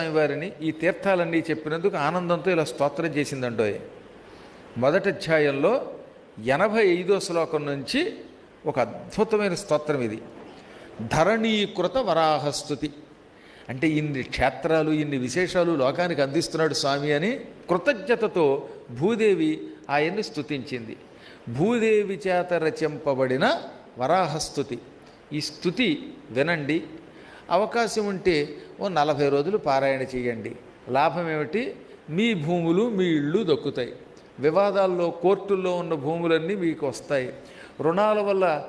స్వామి వారిని ఈ తీర్థాలన్నీ చెప్పినందుకు ఆనందంతో ఇలా స్తోత్రం చేసిందండోయ్. మొదటి అధ్యాయంలో ఎనభై ఐదో శ్లోకం నుంచి ఒక అద్భుతమైన స్తోత్రం ఇది. ధరణీకృత వరాహస్తుతి. అంటే ఇన్ని క్షేత్రాలు ఇన్ని విశేషాలు లోకానికి అందిస్తున్నాడు స్వామి అని కృతజ్ఞతతో భూదేవి ఆయన్ని స్తుతించింది. భూదేవి చేత రచింపబడిన వరాహస్తుతి. ఈ స్థుతి వినండి అవకాశం ఉంటే ఓ నలభై రోజులు పారాయణ చేయండి. లాభం ఏమిటి? మీ భూములు మీ ఇళ్ళు దక్కుతాయి. వివాదాల్లో కోర్టుల్లో ఉన్న భూములన్నీ మీకు వస్తాయి. రుణాల వల్ల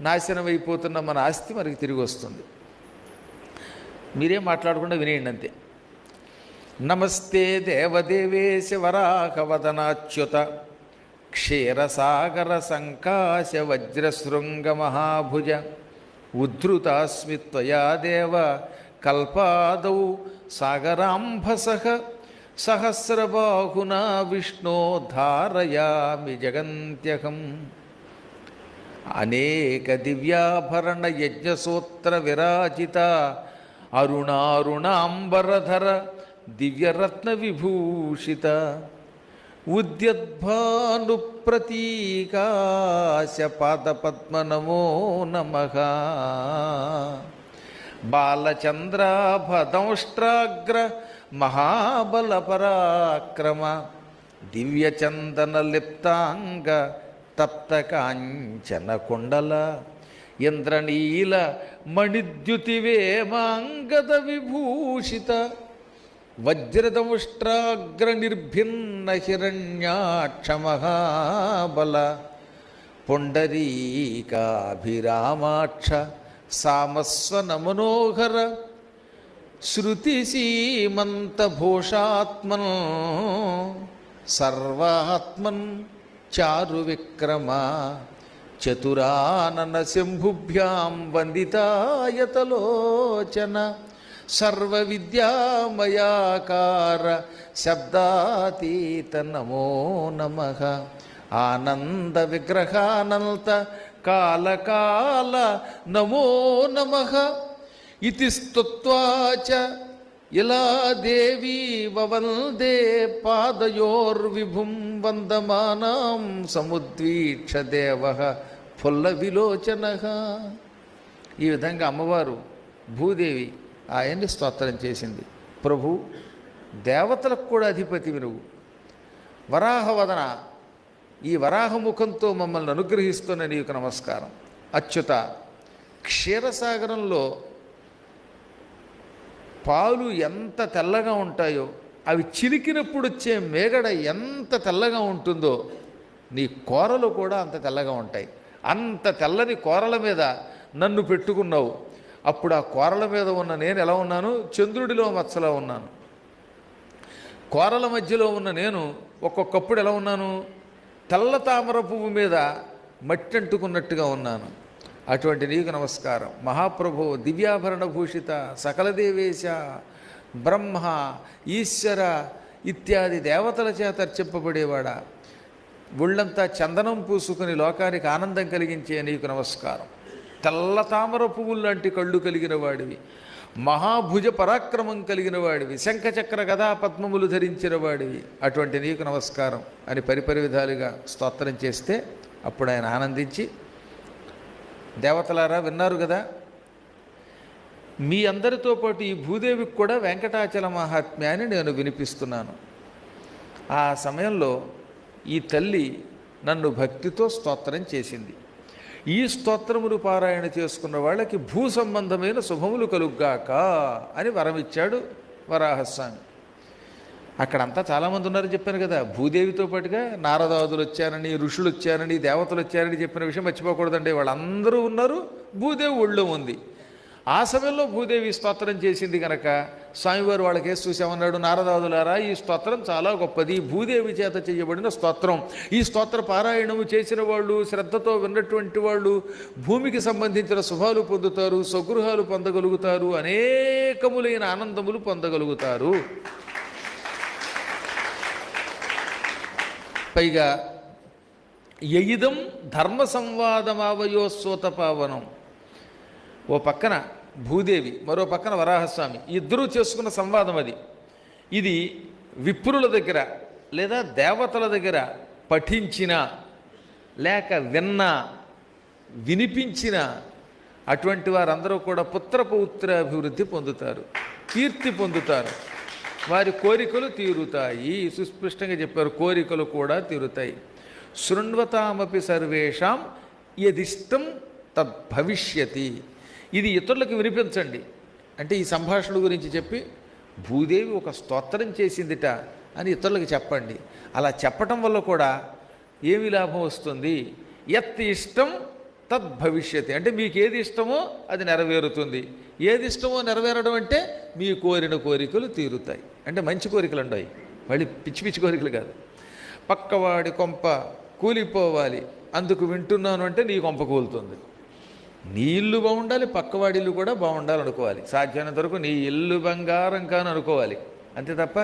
నాశనం అయిపోతున్న మన ఆస్తి మనకి తిరిగి వస్తుంది. మీరేం మాట్లాడకుండా వినేయండి అంతే. నమస్తే దేవదేవేశ వరాహవదనాచ్యుత. క్షీరసాగర సంకాశ వజ్రశృంగ మహాభుజ. ఉద్ధృతాస్మి త్వయా దేవ కల్పాదౌ సాగరాంభస సహస్రబాహునా విష్ణో ధారయామి జగంత్యహం. అనేక దివ్యాభరణ యజ్ఞసూత్ర విరాజిత అరుణారుణాంబరధర దివ్యరత్న విభూషిత. ఉద్యద్భాను ప్రతీకాశ నమో. నమ బాలచంద్రాభదంష్ట్రాగ్ర మహాబల పరాక్రమ దివ్యచందనలిప్తాంగ తప్తకాంచన కుండల ఇంద్రనీల మణిద్యుతివేమాంగద విభూషిత వజ్రదముష్ట్రాగ్ర నిర్భిన్న హిరణ్యాక్ష మహాబల పుండరీకాభిరామాక్ష సామస్వన మనోహర శృతి సీమంతభూషాత్మన్ సర్వాత్మన్ చారు విక్రమ చతురానన శంభుభ్యాం వందితాయతలోచన సర్వ విద్యామయాకార శబ్దాతీత నమో నమ. ఆనంద విగ్రహానంత కాలకాల నమో నమ. ఇది స్తుత్వాచ ఇలా దేవీ వవందే పాదయోర్విభుం వందమానాం సముద్వీక్ష దేవ ఫుల్ల విలోచన. ఈ విధంగా అమ్మవారు భూదేవి ఆయన్ని స్తోత్రం చేసింది? ప్రభు దేవతలకు కూడా అధిపతివి నువ్వు. వరాహవదన ఈ వరాహముఖంతో మమ్మల్ని అనుగ్రహిస్తున్న నీకు నమస్కారం. అచ్యుత క్షీరసాగరంలో పాలు ఎంత తెల్లగా ఉంటాయో అవి చిలికినప్పుడు వచ్చే మేగడ ఎంత తెల్లగా ఉంటుందో నీ కూరలు కూడా అంత తెల్లగా ఉంటాయి. అంత తెల్లని కూరల మీద నన్ను పెట్టుకున్నావు. అప్పుడు ఆ కోరల మీద ఉన్న నేను ఎలా ఉన్నాను? చంద్రుడిలో మచ్చలా ఉన్నాను. కోరల మధ్యలో ఉన్న నేను ఒక్కొక్కప్పుడు ఎలా ఉన్నాను? తెల్ల తామర పువ్వు మీద మట్టి అంటుకున్నట్టుగా ఉన్నాను. అటువంటి నీకు నమస్కారం. మహాప్రభు దివ్యాభరణ భూషిత సకల దేవేశ బ్రహ్మ ఈశ్వర ఇత్యాది దేవతల చేత అర్చింపబడేవాడా. ఒళ్ళంతా చందనం పూసుకుని లోకానికి ఆనందం కలిగించే నీకు నమస్కారం. తెల్ల తామర పువ్వులు లాంటి కళ్ళు కలిగిన వాడివి. మహాభుజ పరాక్రమం కలిగిన వాడివి. శంఖచక్ర గదా పద్మములు ధరించిన వాడివి. అటువంటి నీకు నమస్కారం అని పరిపరి విధాలుగా స్తోత్రం చేస్తే అప్పుడు ఆయన ఆనందించి దేవతలారా విన్నారు కదా మీ అందరితో పాటు ఈ భూదేవికి కూడా వెంకటాచల మహాత్మ్యాన్ని నేను వినిపిస్తున్నాను. ఆ సమయంలో ఈ తల్లి నన్ను భక్తితో స్తోత్రం చేసింది. ఈ స్తోత్రములు పారాయణ చేసుకున్న వాళ్ళకి భూ సంబంధమైన శుభములు కలుగ్గాక అని వరమిచ్చాడు వరాహస్వామి. అక్కడంతా చాలామంది ఉన్నారని చెప్పాను కదా భూదేవితో పాటుగా నారదాదులు వచ్చారని ఋషులు వచ్చారని దేవతలు వచ్చారని చెప్పిన విషయం మర్చిపోకూడదండి. వాళ్ళందరూ ఉన్నారు భూదేవి ఒళ్ళో ఉంది. ఆ సమయంలో భూదేవి స్తోత్రం చేసింది కనుక స్వామివారు వాళ్ళకి వేసి చూసామన్నాడు నారదాదులారా ఈ స్తోత్రం చాలా గొప్పది. భూదేవి చేత చేయబడిన స్తోత్రం. ఈ స్తోత్ర పారాయణము చేసిన వాళ్ళు శ్రద్ధతో విన్నటువంటి వాళ్ళు భూమికి సంబంధించిన శుభాలు పొందుతారు స్వగృహాలు పొందగలుగుతారు అనేకములైన ఆనందములు పొందగలుగుతారు. పైగా ఎయిదం ధర్మ సంవాదమావయో పావనం ఓ పక్కన భూదేవి మరో పక్కన వరాహస్వామి. ఇద్దరూ చేసుకున్న సంవాదం అది. ఇది విప్రుల దగ్గర లేదా దేవతల దగ్గర పఠించిన లేక విన్న వినిపించిన అటువంటి వారందరూ కూడా పుత్ర అభివృద్ధి పొందుతారు కీర్తి పొందుతారు. వారి కోరికలు తీరుతాయి. సుస్పష్టంగా చెప్పారు కోరికలు కూడా తీరుతాయి. శృణ్వతామపి సర్వేషాం యదిష్టం తద్భవిష్యతి. ఇది ఇతరులకు వినిపించండి. అంటే ఈ సంభాషణ గురించి చెప్పి భూదేవి ఒక స్తోత్రం చేసిందిట అని ఇతరులకు చెప్పండి. అలా చెప్పటం వల్ల కూడా ఏమి లాభం వస్తుంది? ఎత్ ఇష్టం తద్భవిష్యతి అంటే మీకు ఏది ఇష్టమో అది నెరవేరుతుంది. ఏది ఇష్టమో నెరవేరడం అంటే మీ కోరిన కోరికలు తీరుతాయి. అంటే మంచి కోరికలు ఉండవు మళ్ళీ పిచ్చి పిచ్చి కోరికలు కాదు. పక్కవాడి కొంప కూలిపోవాలి. అందుకు వింటున్నాను అంటే నీ కొంప కూలుతుంది. నీ ఇల్లు బాగుండాలి పక్కవాడి ఇల్లు కూడా బాగుండాలి అనుకోవాలి సాధ్యమైనంత వరకు నీ ఇల్లు బంగారం కాని అనుకోవాలి అంతే తప్ప